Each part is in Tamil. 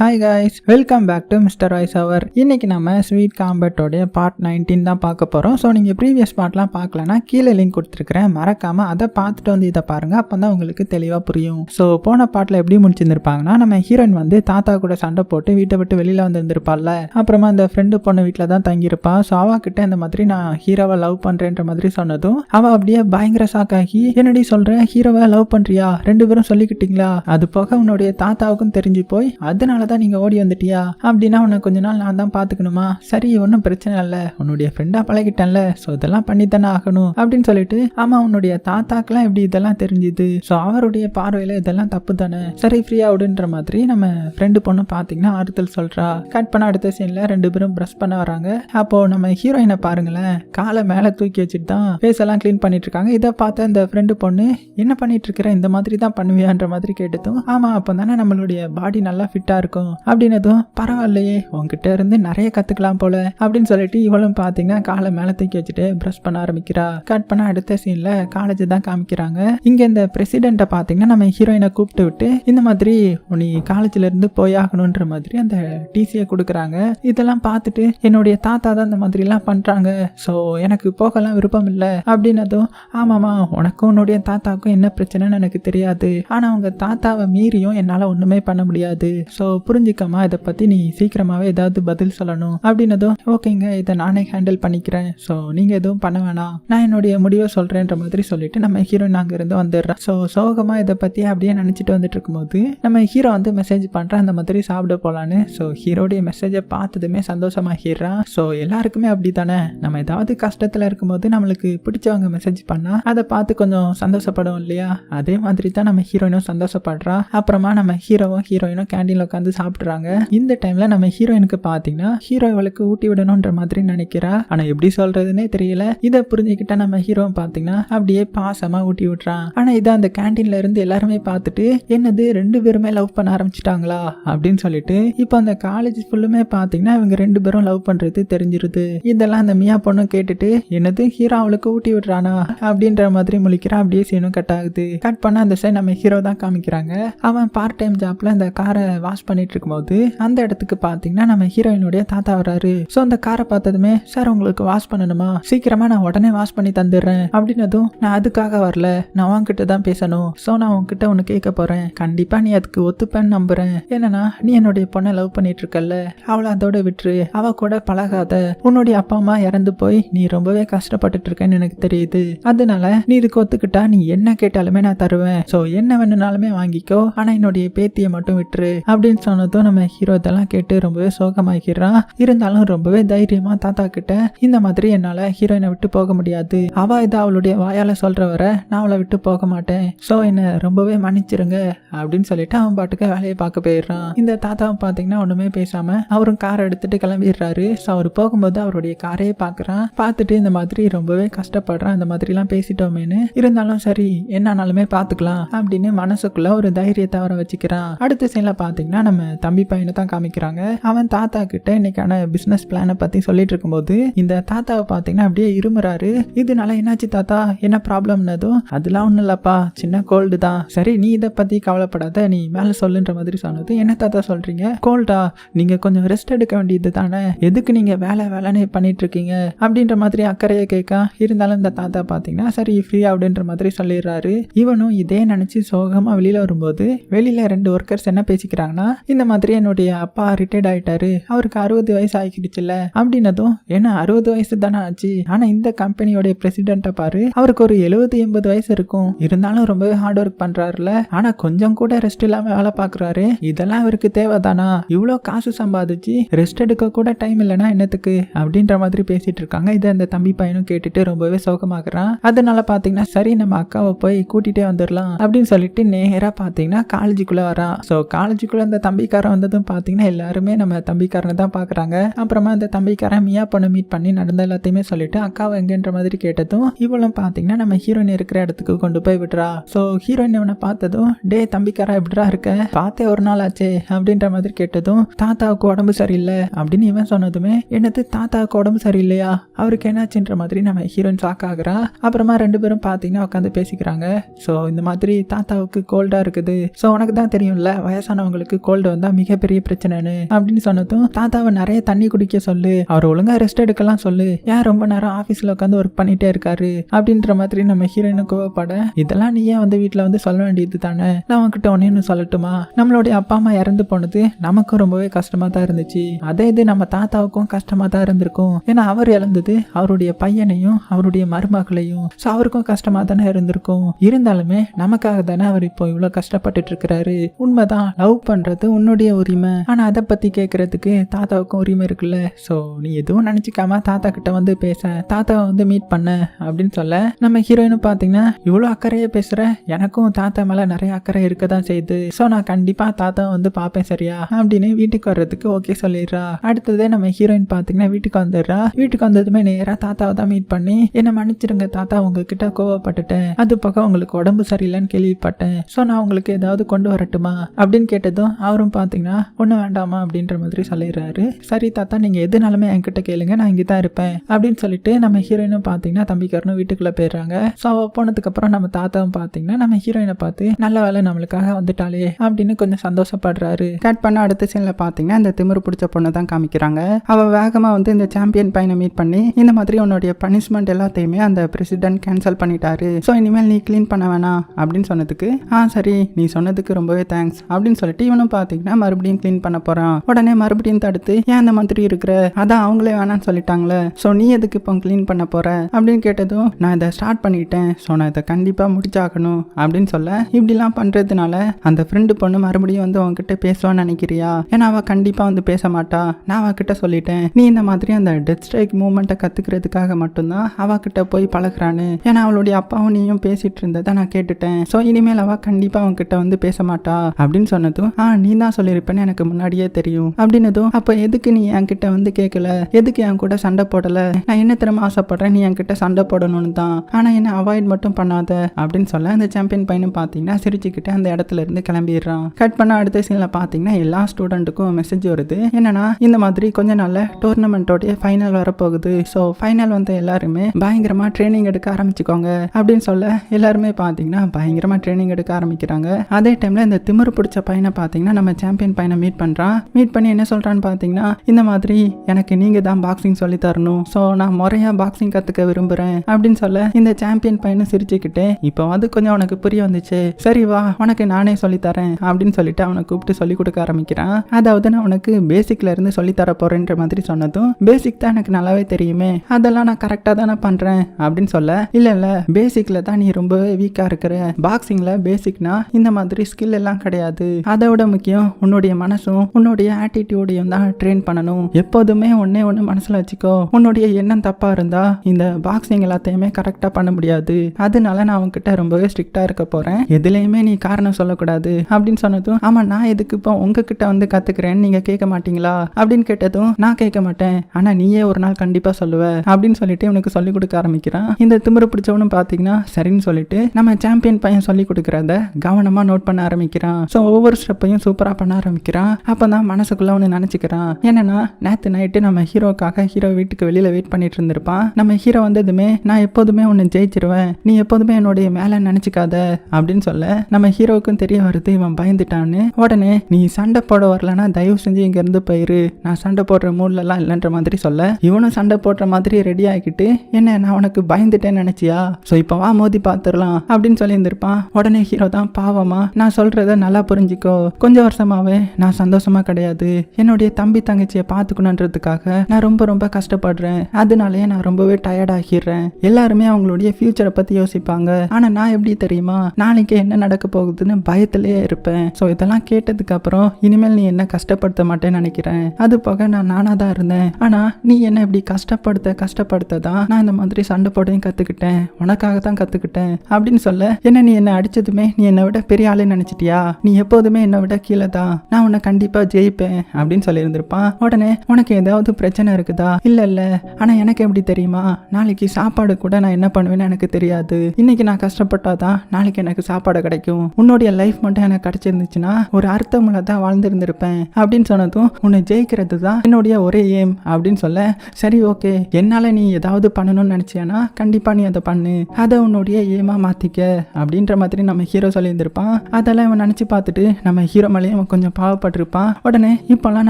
Hi guys welcome back to mister voice அவர் இன்னைக்கு நம்ம ஸ்வீட் காம்பட்டோடைய பார்ட் நைன்டீன் தான் பார்க்க போகிறோம் ஸோ நீங்கள் ப்ரீவியஸ் பார்ட்லாம் பார்க்கலனா கீழே லிங்க் கொடுத்துருக்கிறேன். மறக்காமல் அதை பார்த்துட்டு வந்து இதை பாருங்கள் அப்போ தான் உங்களுக்கு தெளிவாக புரியும். ஸோ போன பாட்டில் எப்படி முடிச்சிருந்துருப்பாங்கன்னா நம்ம ஹீரோயின் வந்து தாத்தா கூட சண்டை போட்டு வீட்டை விட்டு வெளியில் வந்திருந்திருப்பாள்ல. அப்புறமா அந்த ஃப்ரெண்டு பொண்ணு வீட்டில் தான் தங்கியிருப்பா. ஸோ அவ கிட்ட இந்த மாதிரி நான் ஹீரோவை லவ் பண்ணுறேன்ற மாதிரி சொன்னதும் அவள் அப்படியே பயங்கர சாக்காகி என்னடி சொல்கிறேன் ஹீரோவை லவ் பண்ணுறியா ரெண்டு பேரும் சொல்லிக்கிட்டீங்களா? அது போக உன்னுடைய தாத்தாவுக்கும் தெரிஞ்சு போய் அதனால தான் நீங்கள் ஓடி வந்துட்டியா? அப்படின்னா உன்னை கொஞ்ச நாள் நான் தான் பார்த்துக்கணுமா சரி ஒன்றும் பிரச்சனை இல்லை. உன்னுடைய ஃப்ரெண்டாக பழகிட்டேன்ல. ஸோ இதெல்லாம் பண்ணித்தானே ஆகணும். அப்படின்னு சொல்லிட்டு ஆமாம் உன்னுடைய தாத்தாக்கெல்லாம் எப்படி இதெல்லாம் தெரிஞ்சுது? ஸோ அவருடைய பார்வையில் இதெல்லாம் தப்பு தானே சரி ஃப்ரீயா விடுன்ற மாதிரி நம்ம ஃப்ரெண்டு பொண்ணு பார்த்தீங்கன்னா ஆறுதல் சொல்கிறா கட் பண்ண அடுத்த சீனில் ரெண்டு பேரும் ப்ரஷ் பண்ண வராங்க. அப்போது நம்ம ஹீரோயினை பாருங்களேன். காலை மேலே தூக்கி வச்சுட்டு தான் ஃபேஸ் எல்லாம் க்ளீன் பண்ணிட்டு இருக்காங்க இதை பார்த்த இந்த ஃப்ரெண்டு பொண்ணு என்ன பண்ணிட்டு இருக்கிற இந்த மாதிரி தான் பண்ணுவியான்ற மாதிரி கேட்டதும் ஆமாம் அப்போ தானே நம்மளுடைய பாடி நல்லா ஃபிட்டாக இருக்கும் அப்படின்னதும் பரவாயில்லையே உங்ககிட்ட இருந்து நிறைய கற்றுக்கலாம் போல அப்படின்னு சொல்லிட்டு இவளும் பார்த்தீங்கன்னா காலை மேலே தூக்கி வச்சுட்டு ப்ரஷ் பண்ண ஆரம்பிக்கிறா. கட் பண்ண அடுத்த சீனில் காலேஜ் தான் காமிக்கிறாங்க. இங்கே இந்த பிரசிடெண்ட்டை பார்த்தீங்கன்னா நம்ம ஹீரோயினை கூப்பிட்டு விட்டு இந்த மாதிரி நீ காலேஜ்ல இருந்து போயாகணுன்ற மாதிரி அந்த டிசியை கொடுக்குறாங்க. இதெல்லாம் பார்த்துட்டு என்னுடைய தாத்தா தான் இந்த மாதிரிலாம் பண்ணுறாங்க ஸோ எனக்கு போகலாம் விருப்பம் இல்லை. அப்படின்னதும் ஆமாம்மா உனக்கும் உன்னுடைய தாத்தாவுக்கும் என்ன பிரச்சனைன்னு எனக்கு தெரியாது. ஆனால் அவங்க தாத்தாவை மீறியும் என்னால் ஒன்றுமே பண்ண முடியாது. ஸோ புரிஞ்சிக்காம இதை பற்றி நீ சீக்கிரமாகவே ஏதாவது பதில் சொல்லணும் அப்படின்னதும் ஓகேங்க இதை நானே ஹேண்டில் பண்ணிக்கிறேன். ஸோ நீங்கள் எதுவும் பண்ண வேணாம். நான் என்னுடைய முடிவை சொல்கிறேன்ற மாதிரி சொல்லிட்டு நம்ம ஹீரோயின் அங்கேருந்து வந்துடுறான் ஸோ சோகமாக இதை பற்றி அப்படியே நினச்சிட்டு வந்துட்டு இருக்கும்போது நம்ம ஹீரோ வந்து மெசேஜ் பண்ணுறேன் அந்த மாதிரி சாப்பிட போகலான்னு ஸோ ஹீரோடைய மெசேஜை பார்த்ததுமே சந்தோஷமாகிடுறான் ஸோ எல்லாருக்குமே அப்படி தானே நம்ம ஏதாவது கஷ்டத்தில் இருக்கும்போது நம்மளுக்கு பிடிச்சவங்க மெசேஜ் பண்ணால் அதை பார்த்து கொஞ்சம் சந்தோஷப்படும் இல்லையா? அதே மாதிரி தான் நம்ம ஹீரோயினும் சந்தோஷப்படுறா. அப்புறமா நம்ம ஹீரோவும் ஹீரோயினும் கேண்டீனில் உட்காந்து சாப்பிட்றாங்க. இந்த டைம்ல நம்ம ஹீரோயினுக்கு பார்த்தீங்கன்னா ஹீரோ இவளுக்கு ஊட்டி விடணுன்ற மாதிரி நினைக்கிறா. ஆனால் எப்படி சொல்றதுன்னே தெரியல. இதை புரிஞ்சுக்கிட்ட நம்ம ஹீரோ பார்த்தீங்கன்னா அப்படியே பாசமா ஊட்டி விட்றான் ஆனா இதை அந்த கேண்டீன்ல இருந்து எல்லாருமே பார்த்துட்டு என்னது ரெண்டு பேருமே லவ் பண்ண ஆரம்பிச்சிட்டாங்களா? அப்படின்னு சொல்லிட்டு இப்போ அந்த காலேஜ் ஃபுல்லுமே பார்த்தீங்கன்னா இவங்க ரெண்டு பேரும் லவ் பண்றது தெரிஞ்சிருது. இதெல்லாம் அந்த மியா பொண்ணு கேட்டுட்டு என்னது ஹீரோ அவளுக்கு ஊட்டி விடுறானா? அப்படின்ற மாதிரி முழிக்கிறா. அப்படியே சீனும் கட் ஆகுது. கட் பண்ண அந்த சைன் நம்ம ஹீரோ தான் காமிக்கிறாங்க. அவன் பார்ட் டைம் ஜாப்ல அந்த காரை வாஷ் பண்ணி பண்ணிட்டு இருக்கும்போது அந்த இடத்துக்கு பார்த்தீங்கன்னா நம்ம ஹீரோயினுடைய தாத்தா வராரு. ஸோ அந்த காரை பார்த்ததுமே சார் உங்களுக்கு வாஷ் பண்ணணுமா? சீக்கிரமா நான் உடனே வாஷ் பண்ணி தந்துடுறேன். அப்படின்னதும் நான் அதுக்காக வரல. நான் உன்கிட்ட தான் பேசணும். ஸோ நான் உன்கிட்ட ஒன்று கேட்க போறேன். கண்டிப்பா நீ அதுக்கு ஒத்துப்பேன்னு நம்புறேன். என்னன்னா நீ என்னுடைய பொண்ணை லவ் பண்ணிட்டு இருக்கல்ல அவளை அதோட விட்டுரு. அவ கூட பழகாத. உன்னுடைய அப்பா அம்மா இறந்து போய் நீ ரொம்பவே கஷ்டப்பட்டுட்டு இருக்கேன்னு எனக்கு தெரியுது. அதனால நீ இதுக்கு ஒத்துக்கிட்டா நீ என்ன கேட்டாலுமே நான் தருவேன். ஸோ என்ன வேணும்னாலுமே வாங்கிக்கோ. ஆனா என்னுடைய பேத்தியை மட்டும் விட்டுரு. அப்படின்னு சொன்னதும் நம்ம ஹீரோ இதெல்லாம் கேட்டு ரொம்பவே சோகமாகிறான் இருந்தாலும் ரொம்பவே தைரியமா தாத்தா கிட்ட இந்த மாதிரி என்னால ஹீரோயினை விட்டு போக முடியாது. அவ இதை அவளுடைய வாயால சொல்ற வர நான் அவளை விட்டு போக மாட்டேன். ஸோ என்ன ரொம்பவே மன்னிச்சிருங்க அப்படின்னு சொல்லிட்டு அவன் பாட்டுக்கு வேலையை பார்க்க போயிடுறான். இந்த தாத்தாவும் பார்த்தீங்கன்னா ஒண்ணுமே பேசாம அவரும் கார் எடுத்துட்டு கிளம்பிடுறாரு. ஸோ அவர் போகும்போது அவருடைய காரையே பார்க்குறான் பார்த்துட்டு இந்த மாதிரி ரொம்பவே கஷ்டப்படுறான். இந்த மாதிரிலாம் பேசிட்டோமேனு இருந்தாலும் சரி என்னனாலுமே பார்த்துக்கலாம் அப்படின்னு மனசுக்குள்ள ஒரு தைரியத்தை வர வச்சுக்கிறான். அடுத்த சீனில் பார்த்தீங்கன்னா நம்ம தம்பி பையனை தான் காமிக்கிறாங்க. அவன் தாத்தா கிட்ட இன்னைக்கான பிஸ்னஸ் பிளானை பற்றி சொல்லிட்டு இருக்கும்போது இந்த தாத்தாவை பார்த்தீங்கன்னா அப்படியே இருமுறாரு. இதனால என்னாச்சு தாத்தா? என்ன ப்ராப்ளம்னதும் அதெல்லாம் ஒன்றும் இல்லப்பா. சின்ன கோல்டு தான். சரி நீ இதை பற்றி கவலைப்படாத. நீ மேலே சொல்லுன்ற மாதிரி சொன்னது. என்ன தாத்தா சொல்றீங்க? கோல்டா நீங்க கொஞ்சம் ரெஸ்ட் எடுக்க வேண்டியது தானே. எதுக்கு நீங்க வேலை வேலைன்னு பண்ணிட்டு இருக்கீங்க? அப்படின்ற மாதிரி அக்கறையை கேட்க இருந்தாலும் இந்த தாத்தா பார்த்தீங்கன்னா சரி ஃப்ரீ அப்படின்ற மாதிரி சொல்லிடுறாரு. இவனும் இதே நினைச்சு சோகமாக வெளியில் வரும்போது வெளியில் ரெண்டு ஒர்க்கர்ஸ் என்ன பேசிக்கிறாங்கன்னா இந்த மாதிரி என்னுடைய அப்பா ரிட்டையர்ட் ஆயிட்டாரு. அவருக்கு அறுபது வயசு ஆகிடுச்சுல அப்படின்னதும் ஏன்னா அறுபது வயசு தானே ஆச்சு? ஆனா இந்த கம்பெனியோட பிரசிடென்ட்டை பாரு. அவருக்கு ஒரு எழுபது எண்பது வயசு இருக்கும். இருந்தாலும் ரொம்பவே ஹார்ட் ஒர்க் பண்றாருல ஆனா கொஞ்சம் கூட ரெஸ்ட் இல்லாம வேலை பாக்குறாரு இதெல்லாம் அவருக்கு தேவைதானா? இவ்வளோ காசு சம்பாதிச்சு ரெஸ்ட் எடுக்க கூட டைம் இல்லைனா என்னத்துக்கு? அப்படின்ற மாதிரி பேசிட்டு இருக்காங்க. இதை அந்த தம்பி பையனும் கேட்டுட்டு ரொம்பவே சோகமாக்குறான் அதனால பார்த்தீங்கன்னா சரி நம்ம அக்காவை போய் கூட்டிகிட்டே வந்துடலாம் அப்படின்னு சொல்லிட்டு நேராக பார்த்தீங்கன்னா காலேஜுக்குள்ளே வரான். ஸோ காலேஜுக்குள்ளே அந்த தம்பி தம்பிக்காரன் வந்ததும் பார்த்தீங்கன்னா எல்லாருமே நம்ம தம்பிக்காரனை தான் பார்க்குறாங்க அப்புறமா அந்த தம்பிக்காரன் மியா பொண்ணை மீட் பண்ணி நடந்த எல்லாத்தையுமே சொல்லிட்டு அக்காவை எங்கன்ற மாதிரி கேட்டதும் இவளும் பார்த்தீங்கன்னா நம்ம ஹீரோயின் இருக்கிற இடத்துக்கு கொண்டு போய் விடுறா. ஸோ ஹீரோயின் இவனை பார்த்ததும் டே தம்பிக்காரா எப்படிடா இருக்க? பார்த்தே ஒரு நாள் ஆச்சே அப்படின்ற மாதிரி கேட்டதும் தாத்தாவுக்கு உடம்பு சரியில்லை அப்படின்னு இவன் சொன்னதுமே என்னது தாத்தாவுக்கு உடம்பு சரியில்லையா? அவருக்கு என்னாச்சுன்ற மாதிரி நம்ம ஹீரோயின் ஷாக் ஆகுறா. அப்புறமா ரெண்டு பேரும் பார்த்தீங்கன்னா உட்காந்து பேசிக்கிறாங்க. ஸோ இந்த மாதிரி தாத்தாவுக்கு கோல்டாக இருக்குது. ஸோ உனக்கு தான் தெரியும்ல வயசானவங்களுக்கு கோல்டு கோல்டு வந்தால் மிகப்பெரிய பிரச்சனைன்னு அப்படின்னு சொன்னதும் தாத்தாவை நிறைய தண்ணி குடிக்க சொல்லு அவர் ஒழுங்கா ரெஸ்ட் எடுக்கலாம் சொல்லு ஏன் ரொம்ப நேரம் ஆஃபீஸில் உட்காந்து ஒர்க் பண்ணிட்டே இருக்காரு? அப்படின்ற மாதிரி நம்ம ஹீரோயினு கோவப்பட இதெல்லாம் நீ ஏன் வந்து வீட்டில் வந்து சொல்ல வேண்டியது தானே? நான் உன்கிட்ட ஒன்னு சொல்லட்டுமா? நம்மளுடைய அப்பா அம்மா இறந்து போனது நமக்கும் ரொம்பவே கஷ்டமா தான் இருந்துச்சு. அதே இது நம்ம தாத்தாவுக்கும் கஷ்டமா தான் இருந்திருக்கும். ஏன்னா அவர் இழந்தது அவருடைய பையனையும் அவருடைய மருமகளையும் ஸோ அவருக்கும் கஷ்டமா தானே இருந்திருக்கும். இருந்தாலுமே நமக்காக தானே அவர் இப்போ இவ்வளோ கஷ்டப்பட்டுட்டு இருக்கிறாரு. உண்மைதான் லவ் பண்ணுறது உன்னுடைய உரிமை. ஆனால் அதை பற்றி கேட்கறதுக்கு தாத்தாவுக்கும் உரிமை இருக்குல்ல. ஸோ நீ எதுவும் நினச்சிக்காம தாத்தா கிட்ட வந்து பேச தாத்தாவை வந்து மீட் பண்ண அப்படின்னு சொல்ல நம்ம ஹீரோயினும் பார்த்தீங்கன்னா இவ்வளோ அக்கறையே பேசுகிற எனக்கும் தாத்தா மேலே நிறைய அக்கறை இருக்க தான் செய்யுது. ஸோ நான் கண்டிப்பாக தாத்தா வந்து பார்ப்பேன் சரியா? அப்படின்னு வீட்டுக்கு வர்றதுக்கு ஓகே சொல்லிடுறா. அடுத்ததே நம்ம ஹீரோயின் பார்த்தீங்கன்னா வீட்டுக்கு வந்துடுறா. வீட்டுக்கு வந்ததுமே நேராக தாத்தாவை தான் மீட் பண்ணி என்னை மன்னிச்சிடுங்க தாத்தா உங்ககிட்ட கோவப்பட்டுட்டேன். அது பக்கம் உங்களுக்கு உடம்பு சரியில்லைன்னு கேள்விப்பட்டேன். ஸோ நான் உங்களுக்கு ஏதாவது கொண்டு வரட்டுமா? அப்படின்னு கேட்டதும் அவர் அவரும் பார்த்தீங்கன்னா ஒன்றும் வேண்டாமா? அப்படின்ற மாதிரி சொல்லிடுறாரு. சரி தாத்தா நீங்கள் எதுனாலுமே என்கிட்ட கேளுங்க. நான் இங்கே தான் இருப்பேன். அப்படின்னு சொல்லிட்டு நம்ம ஹீரோயினும் பார்த்தீங்கன்னா தம்பிக்காரனும் வீட்டுக்குள்ளே போயிடுறாங்க. ஸோ அவள் போனதுக்கப்புறம் நம்ம தாத்தாவும் பார்த்தீங்கன்னா நம்ம ஹீரோயினை பார்த்து நல்ல வேலை நம்மளுக்காக வந்துட்டாலே அப்படின்னு கொஞ்சம் சந்தோஷப்படுறாரு. கட் பண்ண அடுத்த சீனில் பார்த்தீங்கன்னா இந்த திமிரு பிடிச்ச பொண்ணை தான் காமிக்கிறாங்க. அவள் வேகமாக வந்து இந்த சாம்பியன் பையனை மீட் பண்ணி இந்த மாதிரி உன்னுடைய பனிஷ்மெண்ட் எல்லாத்தையுமே அந்த பிரசிடென்ட் கேன்சல் பண்ணிட்டாரு. ஸோ இனிமேல் நீ க்ளீன் பண்ண வேணாம் அப்படின்னு சொன்னதுக்கு ஆ சரி. நீ சொன்னதுக்கு ரொம்பவே தேங்க்ஸ் அப்படின்னு சொல்லிட்டு இவனும் பார்த்தீங்கன்னா மறுபடியும் க்ளீன் பண்ண போகிறான் உடனே மறுபடியும் தடுத்து ஏன் அந்த மாதிரி இருக்கிற? அதான் அவங்களே வேணாம்னு சொல்லிட்டாங்களே. ஸோ நீ எதுக்கு இப்போ க்ளீன் பண்ண போற? அப்படின்னு கேட்டதும் நான் இதை ஸ்டார்ட் பண்ணிட்டேன். ஸோ நான் இதை கண்டிப்பாக முடிச்சாகணும். அப்படின்னு சொல்ல இப்படிலாம் பண்ணுறதுனால அந்த ஃப்ரெண்டு பொண்ணு மறுபடியும் வந்து உன்கிட்ட பேசுவான்னு நினைக்கிறியா? ஏன்னா அவள் கண்டிப்பாக வந்து பேச மாட்டா. நான் அவகிட்ட சொல்லிட்டேன். நீ இந்த மாதிரி அந்த டெத் ஸ்ட்ரைக் மூமெண்ட்டை கற்றுக்கிறதுக்காக மட்டும்தான் அவகிட்ட போய் பழகுறான்னு. ஏன்னா அவளுடைய அப்பாவும் நீயும் பேசிட்டு இருந்ததை நான் கேட்டுட்டேன். ஸோ இனிமேல் அவள் கண்டிப்பாக உன்கிட்ட வந்து பேச மாட்டா. அப்படின்னு சொன்னதும் ஆ நீ தான் சொல்லியிருப்பேன்னு எனக்கு முன்னாடியே தெரியும் அப்படின்னதும் அப்போ எதுக்கு நீ என்கிட்ட வந்து கேட்கல எதுக்கு என் கூட சண்டை போடலை? நான் என்ன திறமை ஆசைப்படுறேன்? நீ என்கிட்ட சண்டை போடணும்னு தான். ஆனால் என்ன அவாய்ட் மட்டும் பண்ணாத. அப்படின்னு சொல்ல அந்த சாம்பியன் பையனும் பார்த்தீங்கன்னா சிரிச்சுக்கிட்டு அந்த இடத்துல இருந்து கிளம்பிடுறான். கட் பண்ண அடுத்த சீனில் பார்த்தீங்கன்னா எல்லா ஸ்டூடெண்ட்டுக்கும் மெசேஜ் வருது. என்னன்னா இந்த மாதிரி கொஞ்ச நாளில் டோர்னமெண்ட்டோடைய ஃபைனல் வரப்போகுது. ஸோ ஃபைனல் வந்த எல்லாருமே பயங்கரமாக ட்ரைனிங் எடுக்க ஆரம்பிச்சுக்கோங்க. அப்படின்னு சொல்ல எல்லாருமே பார்த்தீங்கன்னா பயங்கரமாக ட்ரைனிங் எடுக்க ஆரம்பிக்கிறாங்க. அதே டைமில் இந்த திமிரு பிடிச்ச பையனை பார்த்தீங்கன்னா நம்ம சாம்பியன் பையனை மீட் பண்ணுறான் மீட் பண்ணி என்ன சொல்கிறான்னு பார்த்தீங்கன்னா இந்த மாதிரி எனக்கு நீங்கள் தான் பாக்ஸிங் சொல்லி தரணும். ஸோ நான் முறையாக பாக்ஸிங் கற்றுக்க விரும்புறேன் அப்படின்னு சொல்ல இந்த சாம்பியன் பையனை சிரிச்சுக்கிட்டே இப்போ அது கொஞ்சம் உனக்கு புரிய வந்துச்சு. சரி வா உனக்கு நானே சொல்லித்தரேன் அப்படின்னு சொல்லிட்டு அவனை கூப்பிட்டு சொல்லி கொடுக்க ஆரம்பிக்கிறான். அதாவது நான் உனக்கு பேசிக்ல இருந்து சொல்லி தர போறேன்ற மாதிரி சொன்னதும் பேசிக் தான் எனக்கு நல்லாவே தெரியுமே. அதெல்லாம் நான் கரெக்டாக தானே பண்றேன் அப்படின்னு சொல்ல இல்லை இல்லை பேசிக்ல தான் நீ ரொம்ப வீக்காக இருக்கிற. பாக்ஸிங்ல பேசிக்னா இந்த மாதிரி ஸ்கில் எல்லாம் கிடையாது. அதை விட முக்கியம் உன்னுடைய மனசும் உன்னுடைய ஆட்டிடியூடையும் தான் ட்ரெயின் பண்ணணும். எப்போதுமே ஒன்னே ஒன்று மனசில் வச்சுக்கோ. உன்னுடைய எண்ணம் தப்பாக இருந்தால் இந்த பாக்ஸிங் எல்லாத்தையுமே கரெக்டாக பண்ண முடியாது. அதனால நான் உன்கிட்ட ரொம்பவே ஸ்ட்ரிக்டாக இருக்க போறேன். எதுலையுமே நீ காரணம் சொல்லக்கூடாது. அப்படின்னு சொன்னதும் ஆமாம் நான் எதுக்கு இப்போ உங்ககிட்ட வந்து கத்துக்கிறேன்னு நீங்கள் கேட்க மாட்டீங்களா? அப்படின்னு கேட்டதும் நான் கேட்க மாட்டேன். ஆனா நீயே ஒரு நாள் கண்டிப்பாக சொல்லுவ. அப்படின்னு சொல்லிட்டு இவனுக்கு சொல்லி கொடுக்க ஆரம்பிக்கிறான். இந்த திமிரு பிடிச்சவனும் பார்த்தீங்கன்னா சரின்னு சொல்லிட்டு நம்ம சாம்பியன் பையன் சொல்லி கொடுக்குறத கவனமாக நோட் பண்ண ஆரம்பிக்கிறான். ஸோ ஒவ்வொரு ஸ்டெப்பையும் சூப்பராக பண்ண ஆரம்பிக்கிறான் அப்பதான் மனசுக்குள்ள ஒன்று நினச்சிக்கிறான் என்னன்னா நேத்து நைட்டு நம்ம ஹீரோக்காக ஹீரோ வீட்டுக்கு வெளியில வெயிட் பண்ணிட்டு இருந்திருப்பான் நம்ம ஹீரோ வந்ததுமே நான் எப்போதுமே உன்னை ஜெயிச்சிருவேன். நீ எப்போதுமே என்னுடைய மேல நினச்சிக்காத. அப்படின்னு சொல்ல நம்ம ஹீரோவுக்கும் தெரிய வருது இவன் பயந்துட்டான்னு. உடனே நீ சண்டை போட வரலன்னா தயவு செஞ்சு இங்க இருந்து போயிரு. நான் சண்டை போடுற மூட்லலாம் இல்லைன்ற மாதிரி சொல்ல. இவனும் சண்டை போடுற மாதிரி ரெடி ஆகிக்கிட்டு என்ன நான் உனக்கு பயந்துட்டேன்னு நினைச்சியா? ஸோ இப்போ வா மோதி பார்த்துடலாம் அப்படின்னு சொல்லியிருந்திருப்பான். உடனே ஹீரோ தான் பாவமா நான் சொல்கிறத நல்லா புரிஞ்சுக்கோ. கொஞ்ச வருஷமாவே நான் சந்தோஷமா கிடையாது. என்னுடைய தம்பி தங்கச்சியை பார்த்துக்கணுன்றதுக்காக நான் ரொம்ப ரொம்ப கஷ்டப்படுறேன். அதனாலயே நான் ரொம்பவே டயர்ட் ஆகிடுறேன். எல்லாருமே அவங்களுடைய ஃபியூச்சரை பற்றி யோசிப்பாங்க. ஆனால் நான் எப்படி தெரியுமா? நாளைக்கு என்ன நடக்க போகுதுன்னு பயத்திலேயே இருப்பேன். ஸோ இதெல்லாம் கேட்டதுக்கு அப்புறம் இனிமேல் நீ என்ன கஷ்டப்படுத்த மாட்டேன்னு நினைக்கிறேன். அது போக நான் நானாக தான் இருந்தேன். ஆனால் நீ என்ன இப்படி கஷ்டப்படுத்த கஷ்டப்படுத்த தான் நான் இந்த மாதிரி சண்டை போடையும் கற்றுக்கிட்டேன் உனக்காக தான் கற்றுக்கிட்டேன் அப்படின்னு சொல்ல என்ன நீ என்னை அடித்ததுமே நீ என்னை விட பெரிய ஆளே நினச்சிட்டியா? நீ எப்போதுமே என்னை விட கீழே தான் நான் உன்னை கண்டிப்பா ஜெயிப்பேன் அப்படின்னு சொல்லியிருந்திருப்பான். உடனே உனக்கு ஏதாவது பிரச்சனை இருக்குதா? இல்ல இல்ல. ஆனா எனக்கு எப்படி தெரியுமா? நாளைக்கு சாப்பாடு கூட நான் என்ன பண்ணுவேன்னு எனக்கு தெரியாது. இன்னைக்கு நான் கஷ்டப்பட்டாதான் நாளைக்கு எனக்கு சாப்பாடு கிடைக்கும். உன்னுடைய லைஃப் மட்டும் எனக்கு கிடைச்சிருந்துச்சுன்னா ஒரு அர்த்தமுள்ளதான் வாழ்ந்திருந்திருப்பேன் அப்படின்னு சொன்னதும் உன்னை ஜெயிக்கிறது தான் என்னுடைய ஒரே ஏம் அப்படின்னு சொல்ல சரி ஓகே என்னால நீ ஏதாவது பண்ணணும்னு நினைச்சியானா கண்டிப்பா நீ அதை பண்ணு. அதை உன்னுடைய ஏமா மாத்திக்க அப்படின்ற மாதிரி நம்ம ஹீரோ சொல்லியிருந்திருப்பான். அதெல்லாம் இவன் நினைச்சு பார்த்துட்டு நம்ம ஹீரோ மேலேயே அவன் கொஞ்சம் பாவப்பட்டிருப்பான். உடனே இப்போல்லாம்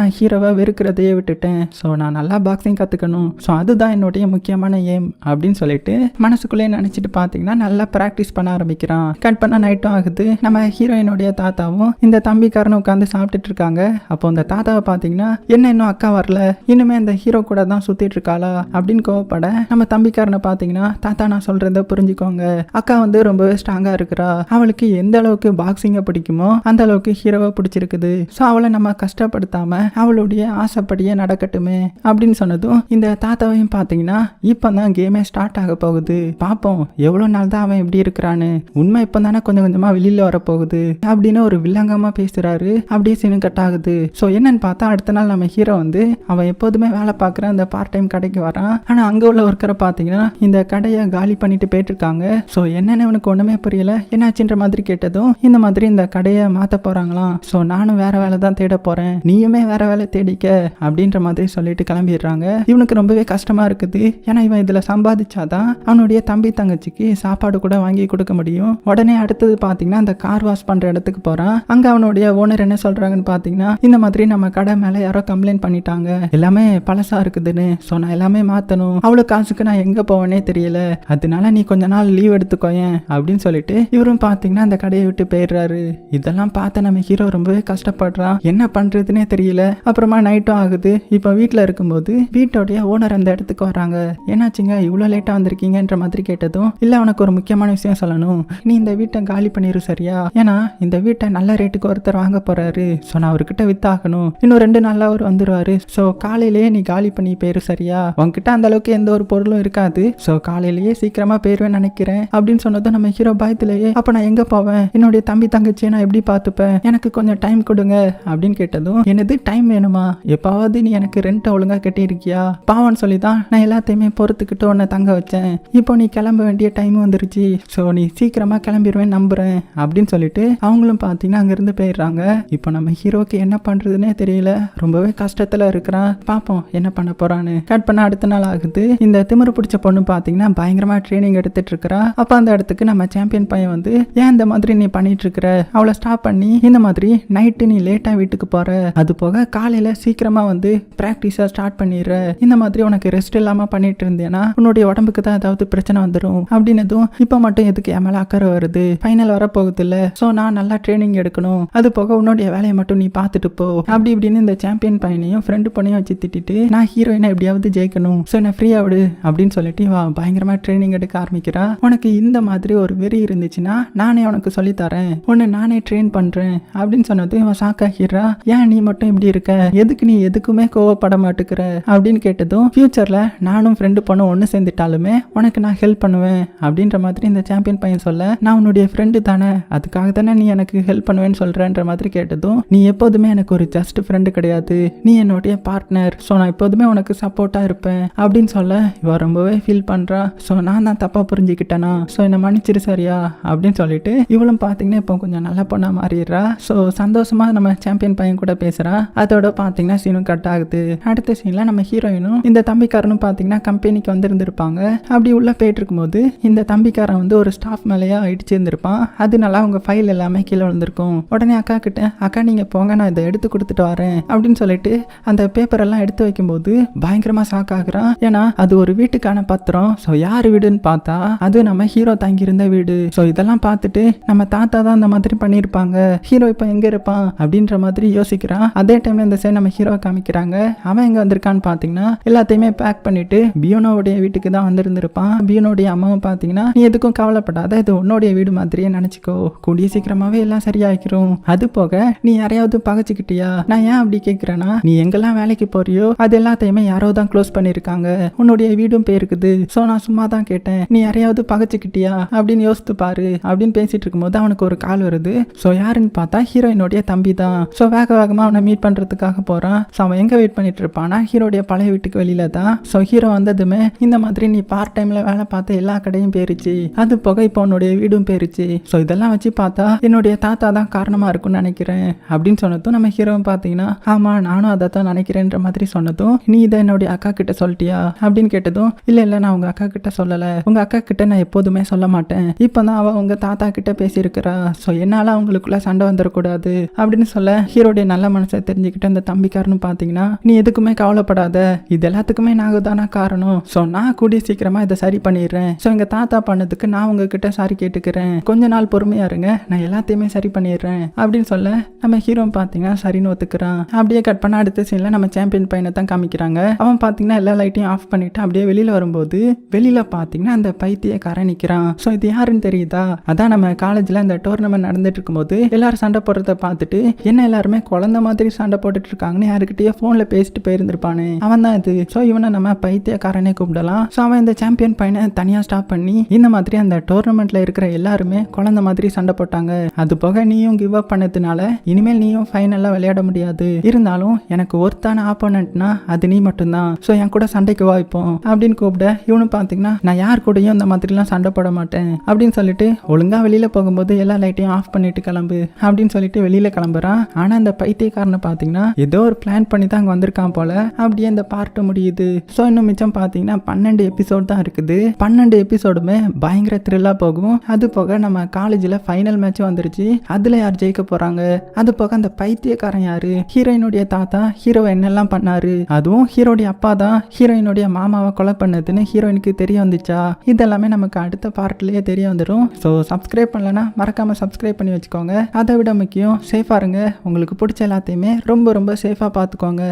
நான் ஹீரோவை வெறுக்கிறதையே விட்டுட்டேன். ஸோ நான் நல்லா பாக்ஸிங் கற்றுக்கணும் ஸோ அதுதான் என்னுடைய முக்கியமான ஏம் அப்படின்னு சொல்லிட்டு மனசுக்குள்ளே நினச்சிட்டு பார்த்தீங்கன்னா நல்லா ப்ராக்டிஸ் பண்ண ஆரம்பிக்கிறான். கட் பண்ண நைட்டும் ஆகுது. நம்ம ஹீரோயினுடைய தாத்தாவும் இந்த தம்பிக்காரனும் உட்காந்து சாப்பிட்டுட்டு இருக்காங்க. அப்போ அந்த தாத்தாவை பார்த்தீங்கன்னா என்ன இன்னும் அக்கா வரல. இன்னுமே அந்த ஹீரோ கூட தான் சுற்றிட்டு இருக்காளா? அப்படின்னு கோவப்பட நம்ம தம்பிக்காரனை பார்த்தீங்கன்னா தாத்தா நான் சொல்கிறத புரிஞ்சுக்கோங்க. அக்கா வந்து ரொம்பவே ஸ்ட்ராங்காக இருக்கிறா. அவளுக்கு எந்த அளவுக்கு பாக்ஸிங்கை பிடிக்குமோ அந்த அளவுக்கு ஹீரோவை பிடிச்சிருக்குது. ஸோ அவளை நம்ம கஷ்டப்படுத்தாம அவளுடைய ஆசைப்படியே நடக்கட்டுமே அப்படின்னு சொன்னதும் இந்த தாத்தாவையும் பார்த்தீங்கன்னா இப்போ தான் கேமே ஸ்டார்ட் ஆக போகுது. பார்ப்போம் எவ்வளோ நாள் தான் அவன் எப்படி இருக்கிறான்னு. உண்மை இப்போ தானே கொஞ்சம் கொஞ்சமாக வெளியில் வரப்போகுது அப்படின்னு ஒரு வில்லங்கமாக பேசுகிறாரு அப்படியே சீனு கட் ஆகுது. ஸோ என்னன்னு பார்த்தா அடுத்த நாள் நம்ம ஹீரோ வந்து அவன் எப்போதுமே வேலை பார்க்குற அந்த பார்ட் டைம் கடைக்கு வரான். ஆனால் அங்கே உள்ள ஒர்க்கரை பார்த்தீங்கன்னா இந்த கடையை காலி பண்ணிட்டு போயிட்டுருக்காங்க. ஸோ என்னென்னு அவனுக்கு ஒன்றுமே புரியல. என்னாச்சுன்ற மாதிரி கேட்டதும் இந்த மாதிரி இந்த கடையை மாற்ற போகிறாங்களாம் ஸோ நானும் வேற வேலை தான் தேட போகிறேன் நீயுமே வேற வேலை தேடிக்க அப்படின்ற மாதிரி சொல்லிட்டு கிளம்பிடுறாங்க. இவனுக்கு ரொம்பவே கஷ்டமா இருக்குது. ஏன்னா இவன் இதில் சம்பாதிச்சாதான் அவனுடைய தம்பி தங்கச்சிக்கு சாப்பாடு கூட வாங்கி கொடுக்க முடியும். உடனே அடுத்தது பார்த்தீங்கன்னா அந்த கார் வாஷ் பண்ணுற இடத்துக்கு போகிறான் அங்கே அவனுடைய ஓனர் என்ன சொல்கிறாங்கன்னு பார்த்தீங்கன்னா இந்த மாதிரி நம்ம கடை மேலே யாரோ கம்ப்ளைண்ட் பண்ணிட்டாங்க. எல்லாமே பழசா இருக்குதுன்னு. ஸோ நான் எல்லாமே மாற்றணும் அவ்வளோ காசுக்கு நான் எங்கே போவேனே தெரியல. அதனால நீ கொஞ்ச நாள் லீவ் எடுத்துக்கோயேன் அப்படின்னு சொல்லிட்டு இவரும் பார்த்தீங்கன்னா அந்த கடையை விட்டு போயிடுறாரு. இதெல்லாம் பார்த்த நம்ம ஹீரோ ரொம்ப ரொம்பவே கஷ்டப்படுறான் என்ன பண்ணுறதுனே தெரியல. அப்புறமா நைட்டும் ஆகுது. இப்போ வீட்டில் இருக்கும்போது வீட்டோடைய ஓனர் அந்த இடத்துக்கு வராங்க என்னாச்சுங்க? இவ்வளோ லேட்டாக வந்திருக்கீங்கன்ற மாதிரி கேட்டதும் இல்லை உனக்கு ஒரு முக்கியமான விஷயம் சொல்லணும். நீ இந்த வீட்டை காலி பண்ணிடு சரியா? ஏன்னா இந்த வீட்டை நல்ல ரேட்டுக்கு ஒருத்தர் வாங்க போறாரு. ஸோ நான் அவர்கிட்ட வித்தாகணும். இன்னும் ரெண்டு நாளில் அவர் வந்துருவாரு. ஸோ காலையிலேயே நீ காலி பண்ணி போயிரு சரியா? உன்கிட்ட அந்த அளவுக்கு எந்த ஒரு பொருளும் இருக்காது. ஸோ காலையிலேயே சீக்கிரமா போயிருவேன் நினைக்கிறேன். அப்படின்னு சொன்னதும் நம்ம ஹீரோ பயத்திலேயே அப்போ நான் எங்கே போவேன்? என்னுடைய தம்பி தங்கச்சியை நான் எப்படி பார்த்துப்பேன்? எனக்கு கொஞ்சம் டைம் கொடுங்க அப்படின்னு கேட்டதும் என்னது டைம் வேணுமா? எப்பாவது நீ எனக்கு ரெண்ட் ஒழுங்கா கட்டியிருக்கியா? பாவம்னு சொல்லி தான் நான் எல்லாத்தையுமே பொறுத்துக்கிட்டு உன்னை தங்க வச்சேன். இப்போ நீ கிளம்ப வேண்டிய டைம் வந்துருச்சு. ஸோ நீ சீக்கிரமாக கிளம்பிடுவேன் நம்புறேன் அப்படின்னு சொல்லிட்டு அவங்களும் பார்த்தீங்கன்னா அங்கேருந்து போயிடுறாங்க. இப்போ நம்ம ஹீரோக்கு என்ன பண்ணுறதுனே தெரியல. ரொம்பவே கஷ்டத்தில் இருக்கிறான். பார்ப்போம் என்ன பண்ண போகிறான்னு கட் பண்ண அடுத்த நாள் ஆகுது. இந்த திமிரு பிடிச்ச பொண்ணு பார்த்தீங்கன்னா பயங்கரமாக ட்ரைனிங் எடுத்துட்டு இருக்கிறா. அப்போ அந்த இடத்துக்கு நம்ம சாம்பியன் பையன் வந்து ஏன் இந்த மாதிரி நீ பண்ணிட்டு இருக்கிற? அவளை ஸ்டாப் பண்ணி இந்த மாதிரி நைட்டு நீ லேட்டாக வீட்டுக்கு போகிற அது போக காலையில் சீக்கிரமாக வந்து ப்ராக்டிஸாக ஸ்டார்ட் பண்ணிடுற இந்த மாதிரி உனக்கு ரெஸ்ட் இல்லாமல் பண்ணிட்டு இருந்தேன்னா உன்னுடைய உடம்புக்கு தான் ஏதாவது பிரச்சனை வந்துடும் அப்படின்னதும் இப்போ மட்டும் எதுக்கு என் மேலே அக்கறை வருது? ஃபைனல் வரப்போகுது இல்லை ஸோ நான் நல்லா ட்ரைனிங் எடுக்கணும். அது போக உன்னுடைய வேலையை மட்டும் நீ பார்த்துட்டு போ. அப்படி இப்படின்னு இந்த சாம்பியன் பையனையும் ஃப்ரெண்டு பொண்ணையும் வச்சு திட்டிட்டு நான் ஹீரோயினை எப்படியாவது ஜெயிக்கணும். ஸோ நான் ஃப்ரீயாக விடு அப்படின்னு சொல்லிட்டு வா பயங்கரமாக ட்ரைனிங் எடுக்க ஆரம்பிக்கிறா. உனக்கு இந்த மாதிரி ஒரு வெறி இருந்துச்சுன்னா நானே உனக்கு சொல்லித்தரேன் உன்னை நானே ட்ரெயின் பண்ணுறேன் அப்படின்னு சொன்னது இவன் ஷாக் ஆகிறா ஏன் நீ மட்டும் இப்படி இருக்க? எதுக்கு நீ எதுக்குமே கோவப்பட மாட்டுக்கிற? அப்படின்னு கேட்டதும் ஃபியூச்சர்ல நானும் ஃப்ரெண்டு பொண்ணும் ஒன்று சேர்ந்துட்டாலுமே உனக்கு நான் ஹெல்ப் பண்ணுவேன். அப்படின்ற மாதிரி இந்த சாம்பியன் பையன் சொல்ல நான் உன்னுடைய ஃப்ரெண்டு தானே அதுக்காக தானே நீ எனக்கு ஹெல்ப் பண்ணுவேன்னு சொல்கிறேன்ற மாதிரி கேட்டதும் நீ எப்போதுமே எனக்கு ஒரு ஜஸ்ட் ஃப்ரெண்டு கிடையாது. நீ என்னுடைய பார்ட்னர் ஸோ நான் எப்போதுமே உனக்கு சப்போர்ட்டாக இருப்பேன். அப்படின்னு சொல்ல இவ ரொம்பவே ஃபீல் பண்ணுறா ஸோ நான் தான் தப்பாக புரிஞ்சுக்கிட்டேனா? ஸோ என்னை மன்னிச்சிரு சரியா? அப்படின்னு சொல்லிட்டு இவளும் பார்த்தீங்கன்னா இப்போ கொஞ்சம் நல்லா பொண்ணாக மாறிடுறா. ஸோ சந்தோஷமாக நம்ம சாம்பியன் பையன் கூட பேசுகிறா அதோட பார்த்தீங்கன்னா சீனும் கட் ஆகுது. அடுத்த சீனில் நம்ம ஹீரோயினும் இந்த தம்பிக்காரனும் பார்த்தீங்கன்னா கம்பெனிக்கு வந்திருந்திருப்பாங்க. அப்படி உள்ளே போயிட்டு இருக்கும்போது இந்த தம்பிக்காரன் வந்து ஒரு ஸ்டாஃப் மேலேயே இடிச்சிருந்திருப்பான் அதனால அவங்க ஃபைல் எல்லாமே கீழே விழுந்திருக்கும். உடனே அக்கா கிட்ட அக்கா நீங்கள் போங்க நான் இதை எடுத்து கொடுத்துட்டு வரேன். அப்படின்னு சொல்லிட்டு அந்த பேப்பர் எல்லாம் எடுத்து வைக்கும்போது பயங்கரமாக ஷாக் ஆகுறான். ஏன்னா அது ஒரு வீட்டுக்கான பத்திரம். ஸோ யார் வீடுன்னு பார்த்தா அது நம்ம ஹீரோ தங்கியிருந்த வீடு. ஸோ இதெல்லாம் பார்த்துட்டு நம்ம தாத்தா தான் அந்த மாதிரி பண்ணியிருப்பாங்க. ஹீரோ இப்போ எங்கே இருப்பான் அப்படின்ற மாதிரி யோசிக்கிறான். அதே டைம்ல இந்த சைடு நம்ம ஹீரோ காமிக்கிறாங்க. அவன் எங்க வந்திருக்கான்னு பாத்தீங்கன்னா எல்லாத்தையுமே பேக் பண்ணிட்டு பியோனோவுடைய வீட்டுக்கு தான் வந்திருந்திருப்பான். பியோனோடைய அம்மாவும் பார்த்தீங்கன்னா நீ எதுக்கும் கவலைப்படாத. இது உன்னுடைய வீடு மாதிரியே நினைச்சுக்கோ. கூடிய சீக்கிரமாவே எல்லாம் சரியாயிக்கிறோம் அது போக நீ யாரையாவது பகைச்சிக்கிட்டியா? நான் ஏன் அப்படி கேட்குறேன்னா நீ எங்கெல்லாம் வேலைக்கு போறியோ அது எல்லாத்தையுமே யாரோ தான் க்ளோஸ் பண்ணியிருக்காங்க. உன்னுடைய வீடும் போயிருக்குது. ஸோ நான் சும்மா தான் கேட்டேன். நீ யாரையாவது பகைச்சிக்கிட்டியா? அப்படின்னு யோசித்து பாரு. அப்படின்னு பேசிட்டு இருக்கும்போது அவனுக்கு ஒரு கால் வருது. ஸோ யாருன்னு பார்த்தா ஹீரோயினுடைய தம்பி தான் ஸோ வேக வேகமாக அவனை மீட் பண்ணுறதுக்காக போகிறான் ஸோ அவன் எங்கே வெயிட் பண்ணிட்டு இருப்பானா ஹீரோடைய பழைய வீட்டுக்கு வெளியில தான் ஸோ ஹீரோ வந்ததுமே இந்த மாதிரி நீ பார்ட் டைமில் வேலை பார்த்த எல்லா கடையும் போயிருச்சு. அது போக இப்போ உன்னுடைய வீடும் போயிருச்சு. ஸோ இதெல்லாம் வச்சு பார்த்தா என்னுடைய தாத்தா தான் காரணமாக இருக்கும்னு நினைக்கிறேன். அப்படின்னு சொன்னதும் நம்ம ஹீரோவும் பார்த்தீங்கன்னா ஆமாம் நானும் அதை தான் நினைக்கிறேன்ற மாதிரி சொன்னதும் நீ இதை என்னுடைய அக்கா கிட்ட சொல்லிட்டியா? அப்படின்னு கேட்டதும் இல்லை இல்லை நான் உங்க அக்கா கிட்ட சொல்லலை. உங்க அக்கா கிட்ட நான் எப்போதுமே சொல்ல மாட்டேன். இப்போ தான் அவள் உங்க தாத்தா கிட்ட பேசியிருக்கிறா. ஸோ என்னால் அவங்களுக்குள்ள சண்டை வந்துடக்கூடாது இருக்கு. அப்படின்னு சொல்ல ஹீரோடைய நல்ல மனசை தெரிஞ்சுக்கிட்டு அந்த தம்பிக்காரன்னு பார்த்தீங்கன்னா நீ எதுக்குமே கவலைப்படாத. இது எல்லாத்துக்குமே நாங்கள் தானா காரணம்? ஸோ நான் கூடிய சீக்கிரமா இதை சரி பண்ணிடுறேன். ஸோ எங்கள் தாத்தா பண்ணதுக்கு நான் உங்ககிட்ட சாரி கேட்டுக்கிறேன். கொஞ்ச நாள் பொறுமையா இருங்க. நான் எல்லாத்தையுமே சரி பண்ணிடுறேன். அப்படின்னு சொல்ல நம்ம ஹீரோ பார்த்தீங்கன்னா சரின்னு ஒத்துக்கிறான். அப்படியே கட் பண்ண அடுத்த சீனில் நம்ம சாம்பியன் பையனை தான் காமிக்கிறாங்க. அவன் பார்த்தீங்கன்னா எல்லா லைட்டையும் ஆஃப் பண்ணிட்டு அப்படியே வெளியில் வரும்போது வெளியில் பார்த்தீங்கன்னா அந்த பைத்தியக்காரன் நிற்கிறான் ஸோ இது யாருன்னு தெரியுதா? அதான் நம்ம காலேஜில் அந்த டோர்னமெண்ட் நடந்துட்டு இருக்கும்போது எல்லாரும் சண்டை போடுறத பார்த்துட்டு என்ன எல்லாருமே குழந்தை மாதிரி சண்டை போட்டுட்டு இருக்காங்கன்னு யாருக்கிட்டயே ஃபோனில் பேசிட்டு போயிருந்திருப்பானே. அவன் தான் இது. ஸோ இவனை நம்ம பைத்தியக்காரனே கூப்பிடலாம். ஸோ அவன் இந்த சாம்பியன் பையனை தனியாக ஸ்டாப் பண்ணி இந்த மாதிரி அந்த டோர்னமெண்ட்டில் இருக்கிற எல்லாருமே குழந்தை மாதிரி சண்டை போட்டாங்க. அது போக நீயும் கிவ் அப் பண்ணதுனால இனிமேல் நீயும் ஃபைனலாக விளையாட முடியாது. இருந்தாலும் எனக்கு ஒருத்தான ஆப்போனண்ட்னா அது நீ மட்டும்தான். ஸோ என் கூட சண்டைக்கு வாய்ப்போம் அப்படின்னு கூப்பிட இவனும் பார்த்தீங்கன்னா நான் யார் கூடயும் இந்த மாதிரிலாம் சண்டை போட மாட்டேன். அப்படின்னு சொல்லிட்டு ஒழுங்காக வெளியில் போகும்போது எல்லா லைட்டையும் ஆஃப் பண்ணிட்டு கிளம்பு அப்படின்னு சொல்லிட்டு வெளியில் கிளம்புறான் ஆனால் அந்த பைத்தியக்காரனை பார்த்தீங்கன்னா ஏதோ ஒரு பிளான் பண்ணி தான் அங்கே வந்திருக்கான் போல. அப்படியே அந்த பார்ட்டு முடியுது. ஸோ இன்னும் மிச்சம் பார்த்தீங்கன்னா பன்னெண்டு எபிசோட் தான் இருக்குது. பன்னெண்டு எபிசோடுமே பயங்கர த்ரில்லாக போகும். அது போக நம்ம காலேஜில் ஃபைனல் மேட்ச் வந்துருச்சு. அதில் யார் ஜெயிக்க போகிறாங்க அது போக அந்த பைத்தியக்காரன் யாரு? ஹீரோயினுடைய தாத்தா ஹீரோ என்னெல்லாம் பண்ணாரு? அதுவும் ஹீரோடைய அப்பா தான். ஹீரோயினுடைய மாமாவை கொலை பண்ணதுன்னு ஹீரோயினுக்கு தெரிய வந்துச்சா? இதெல்லாமே நமக்கு அடுத்த பார்ட்லயே தெரிய வந்துடும் ஸோ சப்ஸ்கிரைப் பண்ணலன்னா மறக்காம சப்ஸ்கிரைப் பண்ணி வச்சுக்கோங்க. அதை விட முக்கியம் சேஃபாக இருங்க. உங்களுக்கு பிடிச்ச எல்லாத்தையுமே ரொம்ப ரொம்ப சேஃபாக பார்த்துக்கோங்க.